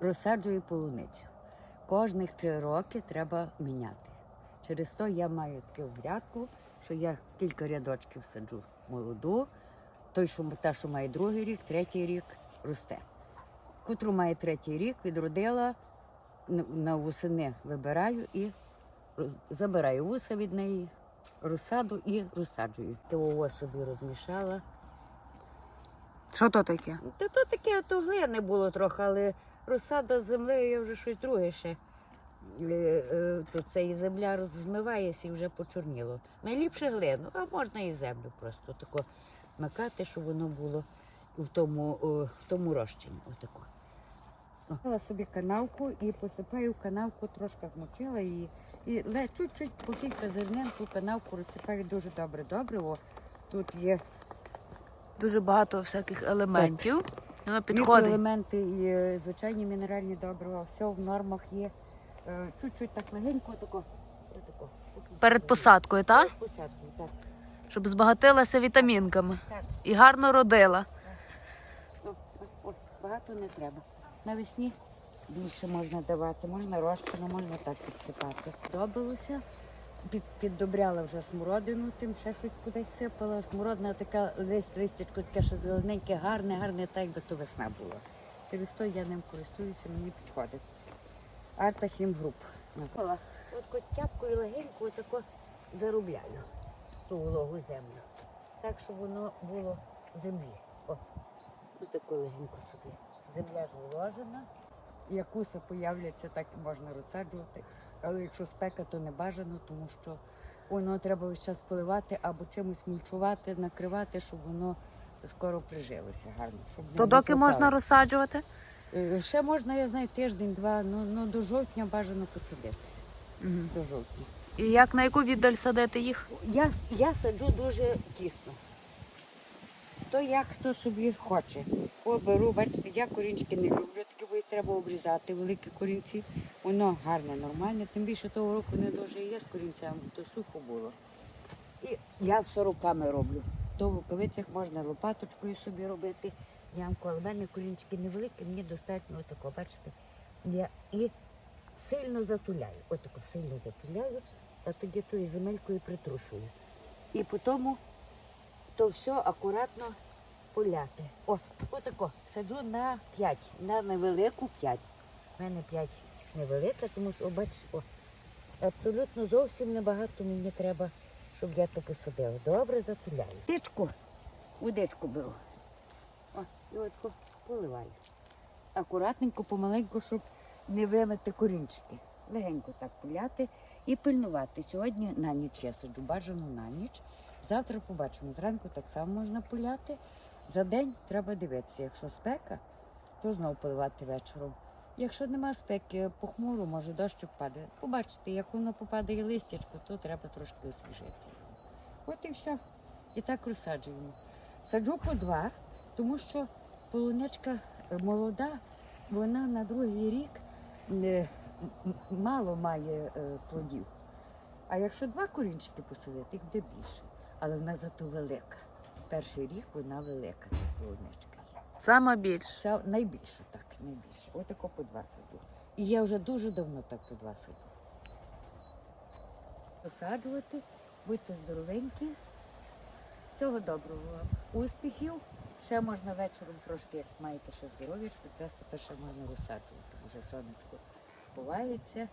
розсаджую полуницю. Кожних три роки треба міняти. Через то я маю таку грядку, що я кілька рядочків саджу молоду. Той, що та, що має другий рік, третій рік росте. Котру має третій рік, відродила на восени вибираю і забираю вуса від неї, розсаду і розсаджую. Того собі розмішала. Що то таке? Та то таке, то глини було трохи, але розсада з землею я вже щось друге ще. Е, е, То це і земля розмивається і вже почорніло. Найліпше глину, а можна і землю просто тако макати, щоб воно було в тому, в тому розчині. Отако. Взяла собі канавку і посипаю канавку, трошки змочила її. І чуть-чуть по кілька зернин ту канавку розсипаю дуже добре. Добре. О, тут є Дуже багато всяких елементів. Воно підходить. Мікроелементи і е, звичайні мінеральні добрива, все в нормах є. Е, Чуть-чуть так легенько, тако. Перед посадкою, так? Перед посадкою, так. Щоб збагатилася вітамінками так. і гарно родила. О, о, о, багато не треба. Навесні більше можна давати, можна розчину, можна так підсипати. Сподобалося. Під, піддобряла вже смородину, тим ще щось кудись сипала. Смородина така лист, листячко таке ще зелененьке, гарне, гарне, так якби то весна була. Через то я ним користуюся, мені підходить. Арта Хім Груп. От котяпкою легенько отако заробляю ту вологу землю. Так, щоб воно було землі. О, отако легенько собі. Земля зволожена. Як уса появляться, так можна розсаджувати. Але якщо спека, то не бажано, тому що воно треба весь час поливати або чимось мульчувати, накривати, щоб воно скоро прижилося гарно. Щоб не То доки пропало. можна розсаджувати? Е, Ще можна, я знаю, тиждень-два, ну, ну до жовтня бажано посадити. Угу. До жовтня. І як на яку віддаль садити їх? Я, я саджу дуже тісно. То як хто собі хоче. Поберу, бачите, я корінчики не люблю, їх треба обрізати, великі корінці. Воно гарне, нормальне. Тим більше того року не дуже є з корінцями, то сухо було. І я все руками роблю. То в рукавицях можна лопаточкою собі робити. Ямку, але в мене корінчики невеликі, мені достатньо отако, бачите. Я і сильно затуляю. Отако сильно затуляю, а тоді тою земелькою притрушую. І потім то все акуратно поляти. О, отако, саджу на 5, на невелику 5. У мене 5 невелика, тому що, о, бач, о, абсолютно зовсім небагато мені треба, щоб я то посадила. Добре затуляю. Дичку, удичку беру. О, і от поливаю. Акуратненько, помаленьку, щоб не вимити корінчики. Легенько так поляти і пильнувати. Сьогодні на ніч я сиджу, бажано на ніч. Завтра побачимо. Зранку так само можна поляти. За день треба дивитися. Якщо спека, то знову поливати вечором. Якщо нема спеки, похмуро, може дощик падає. Побачите, як воно попадає листячко, то треба трошки освіжити. його. От і все. І так розсаджуємо. Саджу по два, тому що полуничка е, молода, вона на другий рік е, мало має е, плодів. А якщо два корінчики посадити, їх буде більше. Але вона зато велика. Перший рік вона велика, полуничка є. Саме більше. Вся найбільше, так, найбільше. Отако по два саджу. І я вже дуже давно так по два саджу. Посаджувати, будьте здоровенькі. Всього доброго вам. Успіхів. Ще можна вечором трошки, як маєте ще здоров'ячко, якраз тепер ще можна розсаджувати. Вже сонечко ховається.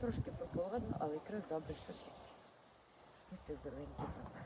Трошки прохолодно, але якраз добре садити. Будьте здоровенькі, папа.